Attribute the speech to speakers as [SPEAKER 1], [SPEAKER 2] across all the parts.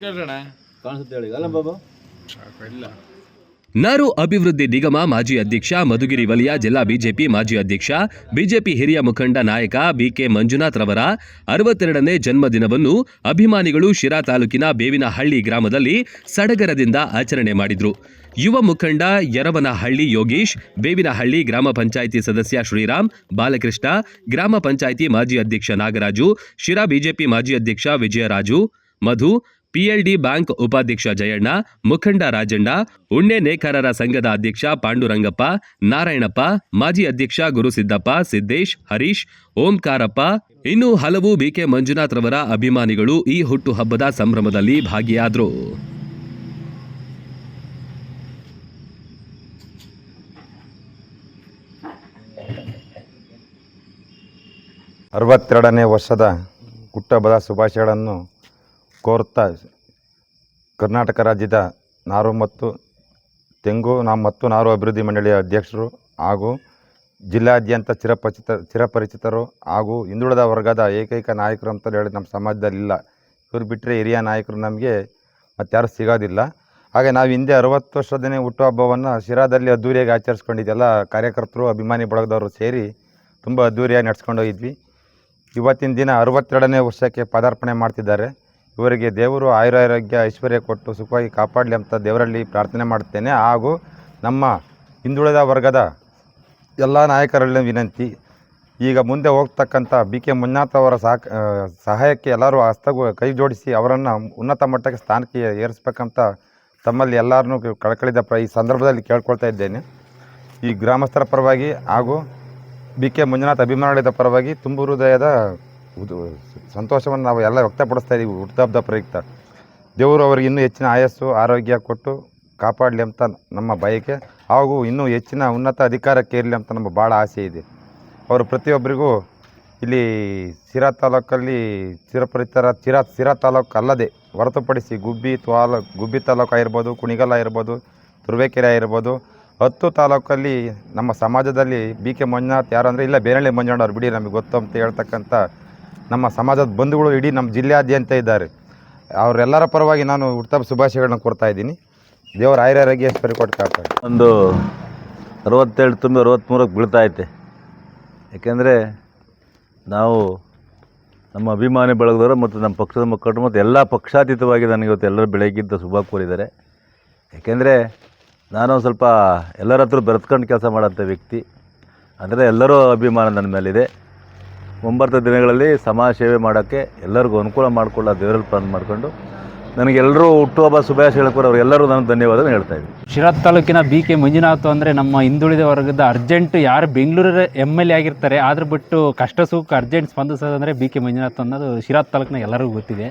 [SPEAKER 1] ಕಾಣಿಸುತ್ತೆ ಹೇಳಿ. ಅಲ್ಲ ಬಾಬು.
[SPEAKER 2] ನಾರು ಅಭಿವೃದ್ಧಿ ನಿಗಮ ಮಾಜಿ ಅಧ್ಯಕ್ಷ ಮಧುಗಿರಿ ವಲಯ ಜಿಲ್ಲಾ ಬಿಜೆಪಿ ಮಾಜಿ ಅಧ್ಯಕ್ಷ ಬಿಜೆಪಿ ಹಿರಿಯ ಮುಖಂಡ ನಾಯಕ ಬಿಕೆ ಮಂಜುನಾಥ್ ರವರ ಅರವತ್ತೆರಡನೇ ಜನ್ಮದಿನವನ್ನು ಅಭಿಮಾನಿಗಳು ಶಿರಾ ತಾಲೂಕಿನ ಬೇವಿನಹಳ್ಳಿ ಗ್ರಾಮದಲ್ಲಿ ಸಡಗರದಿಂದ ಆಚರಣೆ ಮಾಡಿದ್ರು. ಯುವ ಮುಖಂಡ ಯರವನಹಳ್ಳಿ ಯೋಗೀಶ್ ಬೇವಿನಹಳ್ಳಿ ಗ್ರಾಮ ಪಂಚಾಯಿತಿ ಸದಸ್ಯ ಶ್ರೀರಾಮ್ ಬಾಲಕೃಷ್ಣ ಗ್ರಾಮ ಪಂಚಾಯಿತಿ ಮಾಜಿ ಅಧ್ಯಕ್ಷ ನಾಗರಾಜು ಶಿರಾ ಬಿಜೆಪಿ ಮಾಜಿ ಅಧ್ಯಕ್ಷ ವಿಜಯರಾಜು ಮಧು ಪಿಎಲ್ಡಿ ಬ್ಯಾಂಕ್ ಉಪಾಧ್ಯಕ್ಷ ಜಯಣ್ಣ, ಮುಖಂಡ ರಾಜಣ್ಣ, ಉಣ್ಣೆ ನೇಕಾರರ ಸಂಘದ ಅಧ್ಯಕ್ಷ ಪಾಂಡುರಂಗಪ್ಪ, ನಾರಾಯಣಪ್ಪ, ಮಾಜಿ ಅಧ್ಯಕ್ಷ ಗುರುಸಿದ್ದಪ್ಪ, ಸಿದ್ದೇಶ್, ಹರೀಶ್, ಓಂಕಾರಪ್ಪ, ಇನ್ನು ಹಲವು ಬಿಕೆ ಮಂಜುನಾಥ್ ರವರ ಅಭಿಮಾನಿಗಳು ಈ ಹುಟ್ಟುಹಬ್ಬದ ಸಂಭ್ರಮದಲ್ಲಿ ಭಾಗಿಯಾದರು.
[SPEAKER 3] ಅರವತ್ತೆರಡನೇ ವರ್ಷದ ಹುಟ್ಟಹಬ್ಬದ ಶುಭಾಶಯಗಳನ್ನು ಕೋರುತ್ತಾ ಕರ್ನಾಟಕ ರಾಜ್ಯದ ನಾರು ಮತ್ತು ತೆಂಗು, ನಾ ಮತ್ತು ನಾರು ಅಭಿವೃದ್ಧಿ ಮಂಡಳಿಯ ಅಧ್ಯಕ್ಷರು ಹಾಗೂ ಜಿಲ್ಲಾದ್ಯಂತ ಚಿರಪರಿಚಿತ, ಚಿರಪರಿಚಿತರು ಹಾಗೂ ಹಿಂದುಳಿದ ವರ್ಗದ ಏಕೈಕ ನಾಯಕರು ಅಂತಲೇ ಹೇಳಿ ನಮ್ಮ ಸಮಾಜದಲ್ಲಿಲ್ಲ ಇವ್ರು ಬಿಟ್ಟರೆ ಹಿರಿಯ ನಾಯಕರು ನಮಗೆ ಮತ್ತಾರು ಸಿಗೋದಿಲ್ಲ. ಹಾಗೆ ನಾವು ಹಿಂದೆ ಅರವತ್ತು ವರ್ಷದನೇ ಹುಟ್ಟುಹಬ್ಬವನ್ನು ಶಿರಾದಲ್ಲಿ ಅದ್ದೂರಿಯಾಗಿ ಆಚರಿಸ್ಕೊಂಡಿದ್ದೆಲ್ಲ ಕಾರ್ಯಕರ್ತರು, ಅಭಿಮಾನಿ ಬಳಗದವರು ಸೇರಿ ತುಂಬ ಅದ್ದೂರಿಯಾಗಿ ನಡೆಸ್ಕೊಂಡೋಗಿದ್ವಿ ಇವತ್ತಿನ ದಿನ ಅರವತ್ತೆರಡನೇ ವರ್ಷಕ್ಕೆ ಪದಾರ್ಪಣೆ ಮಾಡ್ತಿದ್ದಾರೆ. ಇವರಿಗೆ ದೇವರು ಆಯುರಾರೋಗ್ಯ, ಐಶ್ವರ್ಯ ಕೊಟ್ಟು ಸುಖವಾಗಿ ಕಾಪಾಡಲಿ ಅಂತ ದೇವರಲ್ಲಿ ಪ್ರಾರ್ಥನೆ ಮಾಡುತ್ತೇನೆ. ಹಾಗೂ ನಮ್ಮ ಹಿಂದುಳಿದ ವರ್ಗದ ಎಲ್ಲ ನಾಯಕರಲ್ಲಿ ವಿನಂತಿ. ಈಗ ಮುಂದೆ ಹೋಗ್ತಕ್ಕಂಥ ಬಿ ಕೆ ಮಂಜುನಾಥ್ ಅವರ ಸಾಕ್ ಸಹಾಯಕ್ಕೆ ಎಲ್ಲರೂ ಹಸ್ತಗು, ಕೈ ಜೋಡಿಸಿ ಅವರನ್ನು ಉನ್ನತ ಮಟ್ಟಕ್ಕೆ ಸ್ಥಾನಕ್ಕೆ ಏರಿಸ್ಬೇಕಂತ ತಮ್ಮಲ್ಲಿ ಎಲ್ಲರನ್ನೂ ಕಳಕಳಿದ ಪ್ರ, ಈ ಸಂದರ್ಭದಲ್ಲಿ ಕೇಳ್ಕೊಳ್ತಾ ಇದ್ದೇನೆ. ಈ ಗ್ರಾಮಸ್ಥರ ಪರವಾಗಿ ಹಾಗೂ ಬಿ ಕೆ ಮಂಜುನಾಥ್ ಅಭಿಮಾನಿಗಳ ಪರವಾಗಿ ತುಂಬು ಹೃದಯದ ಸಂತೋಷವನ್ನು ನಾವು ಎಲ್ಲ ವ್ಯಕ್ತಪಡಿಸ್ತಾ ಇದ್ದೀವಿ ಹುಟ್ಟುಹಬ್ಬದ ಪ್ರಯುಕ್ತ. ದೇವರು ಅವರಿಗೆ ಇನ್ನೂ ಹೆಚ್ಚಿನ ಆಯಸ್ಸು, ಆರೋಗ್ಯ ಕೊಟ್ಟು ಕಾಪಾಡಲಿ ಅಂತ ನಮ್ಮ ಬಯಕೆ. ಹಾಗೂ ಇನ್ನೂ ಹೆಚ್ಚಿನ ಉನ್ನತ ಅಧಿಕಾರಕ್ಕೆ ಇರಲಿ ಅಂತ ನಮ್ಮ ಭಾಳ ಆಸೆ ಇದೆ. ಅವರು ಪ್ರತಿಯೊಬ್ಬರಿಗೂ ಇಲ್ಲಿ ಸಿರಾ ತಾಲೂಕಲ್ಲಿ ಚಿರಪರಿತರ, ಚಿರಾ ಸಿರಾ ತಾಲೂಕು ಅಲ್ಲದೆ ಹೊರತುಪಡಿಸಿ ಗುಬ್ಬಿ ತ್ವಾಲ, ಗುಬ್ಬಿ ತಾಲೂಕು ಆಗಿರ್ಬೋದು, ಕುಣಿಗಲ್ ಇರ್ಬೋದು ತುರುವೇಕೆರೆ ಆಗಿರ್ಬೋದು, ಹತ್ತು ತಾಲೂಕಲ್ಲಿ ನಮ್ಮ ಸಮಾಜದಲ್ಲಿ ಬಿ ಕೆ ಮಂಜುನಾಥ್ ಯಾರು ಅಂದರೆ ಇಲ್ಲ ಬೇರಳ್ಳಿ ಮಂಜುನಾಥ್ ಅವ್ರು ಬಿಡಿ, ನಮಗೆ ಗೊತ್ತು ಅಂತ ಹೇಳ್ತಕ್ಕಂಥ ನಮ್ಮ ಸಮಾಜದ ಬಂಧುಗಳು ಇಡೀ ನಮ್ಮ ಜಿಲ್ಲೆಯಾದ್ಯಂತ ಇದ್ದಾರೆ. ಅವರೆಲ್ಲರ ಪರವಾಗಿ ನಾನು ಉತ್ತಮ ಶುಭಾಶಯಗಳನ್ನ ಕೊಡ್ತಾ ಇದ್ದೀನಿ. ದೇವರ ಆರ್ಯಾರಾಗಿ ಸ್ಪರಿ ಕೊಟ್ಟು ಕಾಪಾಡಿ.
[SPEAKER 1] ಒಂದು ಅರವತ್ತೇಳು ತುಂಬ ಅರವತ್ತ್ಮೂರಕ್ಕೆ ಬೀಳ್ತಾ ಐತೆ. ಯಾಕೆಂದರೆ ನಾವು ನಮ್ಮ ಅಭಿಮಾನಿ ಬಳಗದವರು ಮತ್ತು ನಮ್ಮ ಪಕ್ಷದ ಮುಖಂಡರು ಮತ್ತು ಎಲ್ಲ ಪಕ್ಷಾತೀತವಾಗಿ ನನಗೆ ಇವತ್ತು ಎಲ್ಲರೂ ಬೆಳಗ್ಗಿದ್ದ ಶುಭ ಕೋರಿದ್ದಾರೆ. ಯಾಕೆಂದರೆ ನಾನು ಸ್ವಲ್ಪ ಎಲ್ಲರ ಹತ್ರ ಬೆರೆತ್ಕೊಂಡು ಕೆಲಸ ಮಾಡೋಂಥ ವ್ಯಕ್ತಿ. ಅಂದರೆ ಎಲ್ಲರೂ ಅಭಿಮಾನ ನನ್ನ ಮೇಲಿದೆ. ಮುಂಬರ್ತ ದಿನಗಳಲ್ಲಿ ಸಮಾಜ ಸೇವೆ ಮಾಡೋಕ್ಕೆ ಎಲ್ಲರಿಗೂ ಅನುಕೂಲ ಮಾಡಿಕೊಳ್ಳೋ ದೇವರಲ್ಲಿ ಪ್ರಾರ್ಥನೆ ಮಾಡಿಕೊಂಡು ನನಗೆಲ್ಲರೂ ಹುಟ್ಟುಹಬ್ಬ ಶುಭಾಶಯ ಹೇಳ್ಕೊಡೋ ಎಲ್ಲರೂ ನಾನು ಧನ್ಯವಾದ ಹೇಳ್ತಾ ಇದ್ದೀನಿ.
[SPEAKER 4] ಶಿರಾದ್ ತಾಲೂಕಿನ ಬಿ ಕೆ ಮಂಜುನಾಥ್ ಅಂದರೆ ನಮ್ಮ ಹಿಂದುಳಿದ ವರ್ಗದ ಅರ್ಜೆಂಟ್ ಯಾರು ಬೆಂಗಳೂರ ಎಂ ಎಲ್ ಎ ಆಗಿರ್ತಾರೆ, ಆದ್ರ ಬಿಟ್ಟು ಕಷ್ಟ ಸುಖ ಅರ್ಜೆಂಟ್ ಸ್ಪಂದಿಸೋದಂದರೆ ಬಿ ಕೆ ಮಂಜುನಾಥ್ ಅನ್ನೋದು ಶಿರಾತ್ ತಾಲೂಕಿನ ಎಲ್ಲರಿಗೂ ಗೊತ್ತಿದೆ.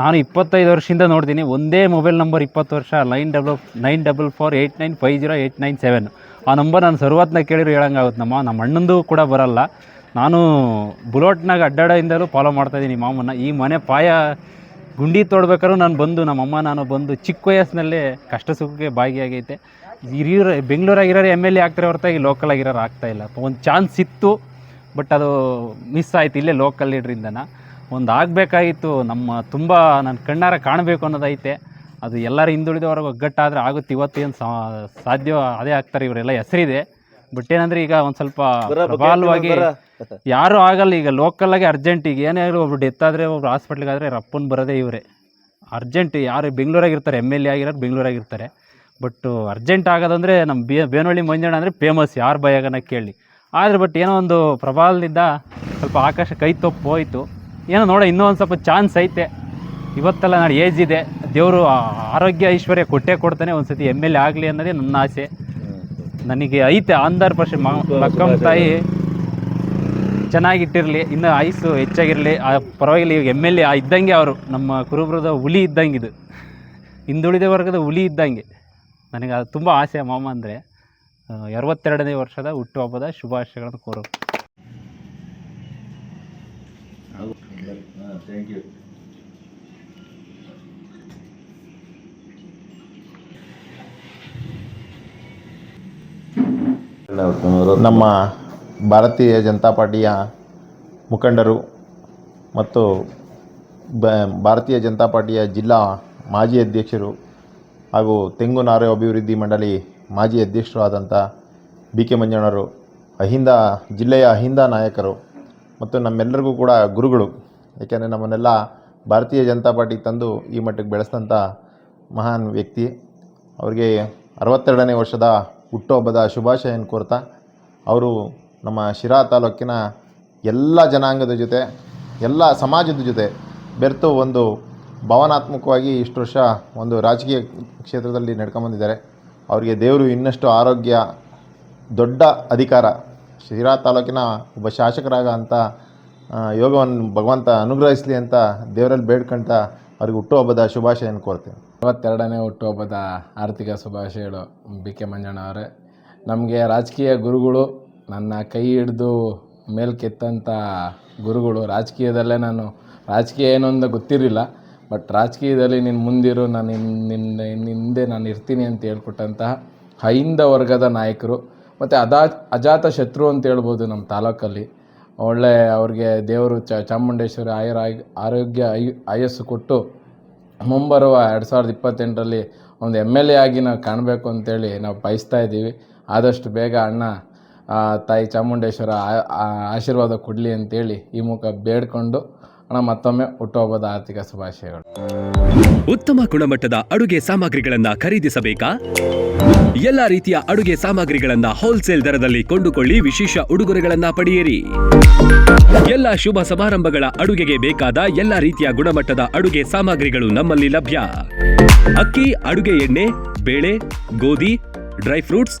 [SPEAKER 4] ನಾನು ಇಪ್ಪತ್ತೈದು ವರ್ಷದಿಂದ ನೋಡ್ತೀನಿ, ಒಂದೇ ಮೊಬೈಲ್ ನಂಬರ್ ಇಪ್ಪತ್ತು ವರ್ಷ nine double nine double four eight nine five zero eight nine seven. ಆ ನಂಬರ್ ನಾನು ಸರ್ವತ್ನ ಕೇಳಿರೋ ಹೇಳಂಗಾಗುತ್ತೆ ನಮ್ಮ ನಮ್ಮ ಅಣ್ಣಂದು ಕೂಡ ಬರಲ್ಲ. ನಾನು ಬುಲೋಟ್ನಾಗ ಅಡ್ಡಾಡೋಯಿಂದಲೂ ಫಾಲೋ ಮಾಡ್ತಾಯಿದ್ದೀನಿ ಮಾಮನ್ನ. ಈ ಮನೆ ಪಾಯ ಗುಂಡಿ ತೋಡ್ಬೇಕಾದ್ರೂ ನಾನು ಬಂದು ನಮ್ಮಮ್ಮ ನಾನು ಬಂದು ಚಿಕ್ಕ ವಯಸ್ಸಿನಲ್ಲೇ ಕಷ್ಟ ಸುಖಕ್ಕೆ ಭಾಗಿಯಾಗೈತೆ ಹಿರಿಯರು ಬೆಂಗಳೂರಾಗಿರೋರು ಎಂ ಎಲ್ ಎ ಆಗ್ತಾರೆ ಹೊರತಾಗಿ ಲೋಕಲ್ ಆಗಿರೋರು ಆಗ್ತಾ ಇಲ್ಲ. ಒಂದು ಚಾನ್ಸ್ ಇತ್ತು ಬಟ್ ಅದು ಮಿಸ್ ಆಯ್ತು ಇಲ್ಲೇ ಲೋಕಲ್ ಲೀಡ್ರಿಂದನ ಒಂದು ಆಗಬೇಕಾಗಿತ್ತು ನಮ್ಮ ತುಂಬ ನನ್ನ ಕಣ್ಣಾರ ಕಾಣಬೇಕು ಅನ್ನೋದೈತೆ. ಅದು ಎಲ್ಲರೂ ಹಿಂದುಳಿದವರೆಗೆ ಒಗ್ಗಟ್ಟಾದರೆ ಆಗುತ್ತೆ ಇವತ್ತೇನು ಸಾಧ್ಯ ಅದೇ ಆಗ್ತಾರೆ ಇವರೆಲ್ಲ ಹೆಸರಿದೆ. ಬಟ್ ಏನಂದ್ರೆ ಈಗ ಒಂದು ಸ್ವಲ್ಪ ಪ್ರಬಲವಾಗಿ ಯಾರು ಆಗಲ್ಲ. ಈಗ ಲೋಕಲ್ಲಾಗಿ ಅರ್ಜೆಂಟ್ ಈಗ ಏನೇ ಆಗಲಿ ಒಬ್ರು ಡೆತ್ ಆದರೆ ಒಬ್ರು ಹಾಸ್ಪಿಟ್ಲಿಗೆ ಆದರೆ ರಪ್ಪನ್ ಬರೋದೇ ಇವರೇ. ಅರ್ಜೆಂಟ್ ಯಾರು ಬೆಂಗಳೂರಾಗಿರ್ತಾರೆ ಎಂ ಎಲ್ ಎ ಆಗಿರೋರು ಬೆಂಗಳೂರಾಗಿರ್ತಾರೆ ಬಟ್ ಅರ್ಜೆಂಟ್ ಆಗೋದಂದರೆ ನಮ್ಮ ಬೇ ಬೇನಹಳ್ಳಿ ಮಂಜಣ್ಣ ಅಂದರೆ ಫೇಮಸ್ ಯಾರು ಭಯಗನ ಕೇಳಿ. ಆದರೆ ಬಟ್ ಏನೋ ಒಂದು ಪ್ರಬಲದಿಂದ ಸ್ವಲ್ಪ ಆಕಾಶ ಕೈ ತಪ್ಪು ಹೋಯಿತು. ಏನೋ ನೋಡ ಇನ್ನೂ ಒಂದು ಸ್ವಲ್ಪ ಚಾನ್ಸ್ ಐತೆ. ಇವತ್ತೆಲ್ಲ ನಾನು ಏಜ್ ಇದೆ. ದೇವರು ಆರೋಗ್ಯ ಐಶ್ವರ್ಯ ಕೊಟ್ಟೇ ಕೊಡ್ತಾನೆ ಒಂದು ಸತಿ ಎಂ ಎಲ್ ಎ ಆಗಲಿ ಅನ್ನೋದೇ ನನ್ನ ಆಸೆ. ನನಗೆ ಐತೆ ಆಂಧ್ರ ಪರ್ಸೆಂಟ್ ಮಕ್ಕಳ ತಾಯಿ. ಚೆನ್ನಾಗಿಟ್ಟಿರಲಿ ಇನ್ನು ಆಯುಸ್ಸು ಹೆಚ್ಚಾಗಿರಲಿ ಆ ಪರವಾಗಿಲ್ಲ ಈಗ ಎಂ ಎಲ್ ಎ ಇದ್ದಂಗೆ ಅವರು ನಮ್ಮ ಕುರುಬರದ ಹುಲಿ ಇದ್ದಂಗೆ ಇದು. ಹಿಂದುಳಿದ ವರ್ಗದ ಹುಲಿ ಇದ್ದಂಗೆ. ನನಗೆ ಅದು ತುಂಬ ಆಸೆ ಮಾಮ ಅಂದರೆ. ಅರವತ್ತೆರಡನೇ ವರ್ಷದ ಹುಟ್ಟುಹಬ್ಬದ ಶುಭಾಶಯಗಳನ್ನು ಕೋರು
[SPEAKER 1] ಥ್ಯಾಂಕ್ ಯು
[SPEAKER 5] ನಮ್ಮ ಭಾರತೀಯ ಜನತಾ ಪಾರ್ಟಿಯ ಮುಖಂಡರು ಮತ್ತು ಬ, ಭಾರತೀಯ ಜನತಾ ಪಾರ್ಟಿಯ ಜಿಲ್ಲಾ ಮಾಜಿ ಅಧ್ಯಕ್ಷರು ಹಾಗೂ ತೆಂಗು ನಾರು ಅಭಿವೃದ್ಧಿ ಮಂಡಳಿ ಮಾಜಿ ಅಧ್ಯಕ್ಷರು ಆದಂಥ ಬಿ ಕೆ ಮಂಜಣ್ಣರು ಅಹಿಂದ, ಜಿಲ್ಲೆಯ ಅಹಿಂದ ನಾಯಕರು ಮತ್ತು ನಮ್ಮೆಲ್ಲರಿಗೂ ಕೂಡ ಗುರುಗಳು. ಯಾಕೆಂದರೆ ನಮ್ಮನ್ನೆಲ್ಲ ಭಾರತೀಯ ಜನತಾ ಪಾರ್ಟಿಗೆ ತಂದು ಈ ಮಟ್ಟಕ್ಕೆ ಬೆಳೆಸಿದಂಥ ಮಹಾನ್ ವ್ಯಕ್ತಿ. ಅವರಿಗೆ ಅರವತ್ತೆರಡನೇ ವರ್ಷದ ಹುಟ್ಟುಹಬ್ಬದ ಶುಭಾಶಯನ ಕೋರ್ತಾ, ಅವರು ನಮ್ಮ ಶಿರಾ ತಾಲೂಕಿನ ಎಲ್ಲ ಜನಾಂಗದ ಜೊತೆ, ಎಲ್ಲ ಸಮಾಜದ ಜೊತೆ ಬೆರೆತು ಒಂದು ಭಾವನಾತ್ಮಕವಾಗಿ ಇಷ್ಟು ವರ್ಷ ಒಂದು ರಾಜಕೀಯ ಕ್ಷೇತ್ರದಲ್ಲಿ ನಡ್ಕೊಂಬಂದಿದ್ದಾರೆ ಅವರಿಗೆ ದೇವರು ಇನ್ನಷ್ಟು ಆರೋಗ್ಯ, ದೊಡ್ಡ ಅಧಿಕಾರ, ಶಿರಾ ತಾಲೂಕಿನ ಒಬ್ಬ ಶಾಸಕರಾಗ ಅಂತ ಯೋಗವನ್ನು ಭಗವಂತ ಅನುಗ್ರಹಿಸಲಿ ಅಂತ ದೇವರಲ್ಲಿ ಬೇಡ್ಕೊಂತ ಅವ್ರಿಗೆ ಹುಟ್ಟುಹಬ್ಬದ ಶುಭಾಶಯನ್ನು ಕೋರ್ತೀನಿ.
[SPEAKER 6] ಇವತ್ತೆರಡನೇ ಹುಟ್ಟುಹಬ್ಬದ ಆರ್ಥಿಕ ಶುಭಾಶಯಗಳು ಬಿ ಕೆ ಮಂಜಣ್ಣ ಅವರೇ ನಮಗೆ ರಾಜಕೀಯ ಗುರುಗಳು ನನ್ನ ಕೈ ಹಿಡಿದು ಮೇಲ್ಕೆತ್ತಂಥ ಗುರುಗಳು, ರಾಜಕೀಯದಲ್ಲೇ ನಾನು ರಾಜಕೀಯ ಏನು ಅಂತ ಗೊತ್ತಿರಲಿಲ್ಲ ಬಟ್ ರಾಜಕೀಯದಲ್ಲಿ ನಿನ್ನ ಮುಂದಿರು, ನಾನು ನಿನ್ನ ಹಿಂದೆ ನಾನು ಇರ್ತೀನಿ ಅಂತ ಹೇಳ್ಕೊಟ್ಟಂತಹ ಹೈಂದ ವರ್ಗದ ನಾಯಕರು, ಮತ್ತು ಅದಾ ಅಜಾತ ಶತ್ರು ಅಂತ ಹೇಳ್ಬೋದು ನಮ್ಮ ತಾಲೂಕಲ್ಲಿ. ಒಳ್ಳೆ ಅವ್ರಿಗೆ ದೇವರು ಚ, ಚಾಮುಂಡೇಶ್ವರಿ ಆಯುರ, ಆರೋಗ್ಯ ಐ, ಆಯಸ್ಸು ಕೊಟ್ಟು ಮುಂಬರುವ ಎರಡು ಸಾವಿರದ ಇಪ್ಪತ್ತೆಂಟರಲ್ಲಿ ಒಂದು ಎಂ ಎಲ್ ಎ ಆಗಿ ನಾವು ಕಾಣಬೇಕು ಅಂತೇಳಿ ನಾವು ಬಯಸ್ತಾ ಇದ್ದೀವಿ. ಆದಷ್ಟು ಬೇಗ ಅಣ್ಣ ತಾಯಿ ಚಾಮುಂಡೇಶ್ವರ ಆಶೀರ್ವಾದ ಕೊಡಲಿ ಅಂತೇಳಿ ಈ ಮೂಲಕ ಬೇಡ್ಕೊಂಡು ಅಣ್ಣ ಮತ್ತೊಮ್ಮೆ ಹುಟ್ಟುಹಬ್ಬದ ಆರ್ಥಿಕ ಶುಭಾಶಯಗಳು.
[SPEAKER 2] ಉತ್ತಮ ಗುಣಮಟ್ಟದ ಅಡುಗೆ ಸಾಮಗ್ರಿಗಳನ್ನ ಖರೀದಿಸಬೇಕಾ? ಎಲ್ಲಾ ರೀತಿಯ ಅಡುಗೆ ಸಾಮಗ್ರಿಗಳನ್ನ ಹೋಲ್ಸೇಲ್ ದರದಲ್ಲಿ ಕೊಂಡುಕೊಳ್ಳಿ ವಿಶೇಷ ಉಡುಗೊರೆಗಳನ್ನ ಪಡೆಯಿರಿ. ಎಲ್ಲ ಶುಭ ಸಮಾರಂಭಗಳ ಅಡುಗೆಗೆ ಬೇಕಾದ ಎಲ್ಲ ರೀತಿಯ ಗುಣಮಟ್ಟದ ಅಡುಗೆ ಸಾಮಗ್ರಿಗಳು ನಮ್ಮಲ್ಲಿ ಲಭ್ಯ. ಅಕ್ಕಿ, ಅಡುಗೆ ಎಣ್ಣೆ, ಬೇಳೆ, ಗೋಧಿ ಡ್ರೈ ಫ್ರೂಟ್ಸ್